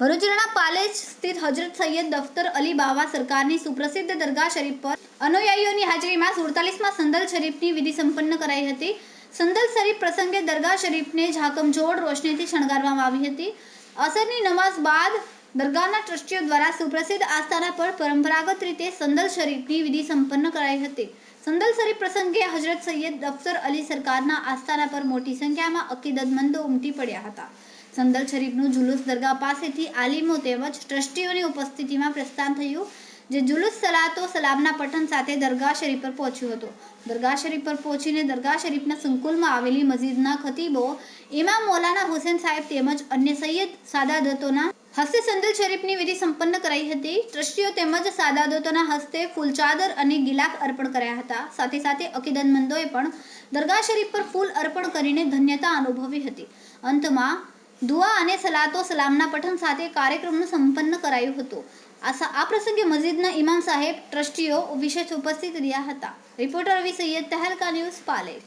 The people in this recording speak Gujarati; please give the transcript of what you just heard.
ભરૂચના પાલેજ સ્થિત હજરત સૈયદ દફતર અલી બાવા સરકારની સુપ્રસિદ્ધ દરગાહ શરીફ પર અનુયાયીઓની હાજરીમાં સુડતાલીસમાં સંદલ શરીફની વિધિ સંપન્ન કરાઈ હતી. સંદલ શરીફ પ્રસંગે દરગાહ શરીફને ઝાકમઝોળ રોશનીથી શણગારવામાં આવી હતી. અસરની નમાઝ બાદ દરગાહના ટ્રસ્ટીઓ દ્વારા સુપ્રસિદ્ધ આસ્થાના પર પરંપરાગત રીતે સંદલ શરીફની વિધિ સંપન્ન કરાઈ હતી. સંદલ શરીફ પ્રસંગે હજરત સૈયદ દફતર અલી સરકારના આસ્થાના પર મોટી સંખ્યામાં અકીદતમંદો ઉમટી પડ્યા હતા. સંદલ શરીફનું જુલુસ દરગાહ પાસેથી આલિમો તેમજ ટ્રસ્ટીઓની ઉપસ્થિતિમાં પ્રસ્થાન થયું, જે જુલુસ સલાતો સલામના પઠન સાથે દરગાહ શરીફ પર પહોંચ્યું હતું. દરગાહ શરીફ પર પહોંચીને દરગાહ શરીફના સંકુલમાં આવેલી મસ્જિદના ખતીબો ઇમામ મોલાના હુસેન સાહેબ તેમજ અન્ય સૈયદ સાદાદતોના હસ્તે સંદલ શરીફની વિધિ સંપન્ન કરાઈ હતી. ટ્રસ્ટીઓ તેમજ સાદાદતોના હસ્તે ફૂલચાદર અને ગિલાફ અર્પણ કર્યા હતા. સાથે સાથે અકીદનમંદોએ પણ દરગાહ શરીફ પર ફૂલ અર્પણ કરીને ધન્યતા અનુભવી હતી. અંતમાં દુઆ અને સલાતો સલામના પઠન સાથે કાર્યક્રમનું સંપન્ન કરાયું હતું. આ પ્રસંગે મસ્જિદના ઇમામ સાહેબ, ટ્રસ્ટીઓ વિશેષ ઉપસ્થિત રહ્યા હતા. Reporter Ravi Saiyed Tehelka news Palej.